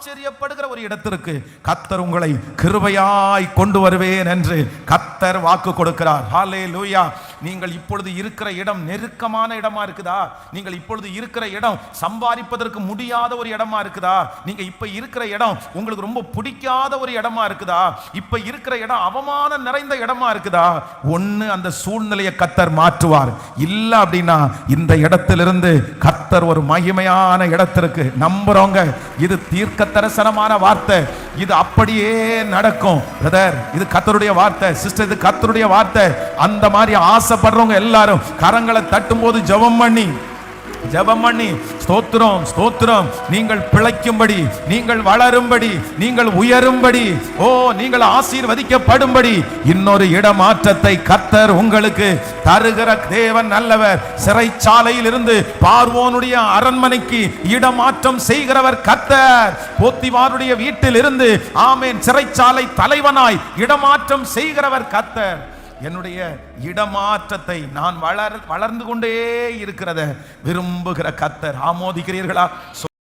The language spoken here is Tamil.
ஆச்சரியப்படுகிற ஒரு இடத்திற்கு கத்தர் உங்களை கிருபையாய் கொண்டு வருவேன் என்று கத்தர் வாக்கு கொடுக்கிறார். ஹாலே லூயா நீங்கள் இப்பொழுது இருக்கிற இடம் நெருக்கமான இடமா இருக்குதா? நீங்கள் இப்பொழுது இருக்கிற இடம் சம்பாதிப்பதற்கு முடியாத ஒரு இடமா இருக்குதா? நீங்க இப்ப இருக்கிற இடம் உங்களுக்கு ரொம்ப பிடிக்காத ஒரு இடமா இருக்குதா? இப்ப இருக்கிற இடம் அவமானம் நிறைந்த இடமா இருக்குதா? ஒன்னு அந்த சூழ்நிலையை கத்தர் மாற்றுவார். இல்ல அப்படின்னா இந்த இடத்திலிருந்து கத்தர் ஒரு மகிமையான இடத்திற்கு நம்புறவங்க இது தீர்க்க தரிசனமான வார்த்தை. இது அப்படியே நடக்கும். பிரதர் இது கத்தருடைய வார்த்தை. சிஸ்டர் இது கத்தருடைய வார்த்தை. அந்த மாதிரி ஆசைப்படுறவங்க எல்லாரும் கரங்களை தட்டும் போது ஜெபம் பண்ணி ஜபம் பண்ணி ஸ்தோத்திரம் ஸ்தோத்திரம். நீங்கள் பிழைக்கும்படி நீங்கள் வளரும்படி நீங்கள் உயரும்படி ஓ நீங்கள் ஆசீர்வதிக்கப்படும்படி இன்னொரு இடமாற்றத்தை கத்தர் உங்களுக்கு தருகிற தேவன் நல்லவர். சிறைச்சாலையில் இருந்து பார்வோனுடைய அரண்மனைக்கு இடமாற்றம் செய்கிறவர் கத்தர் போத்திவாருடைய வீட்டில் இருந்து ஆமேன் சிறைச்சாலை தலைவனாய் இடமாற்றம் செய்கிறவர் கத்தர் என்னுடைய இடமாற்றத்தை நான் வளர் வளர்ந்து கொண்டே இருக்கிறத விரும்புகிற கத்தர் ஆமோதிக்கிறீர்களா?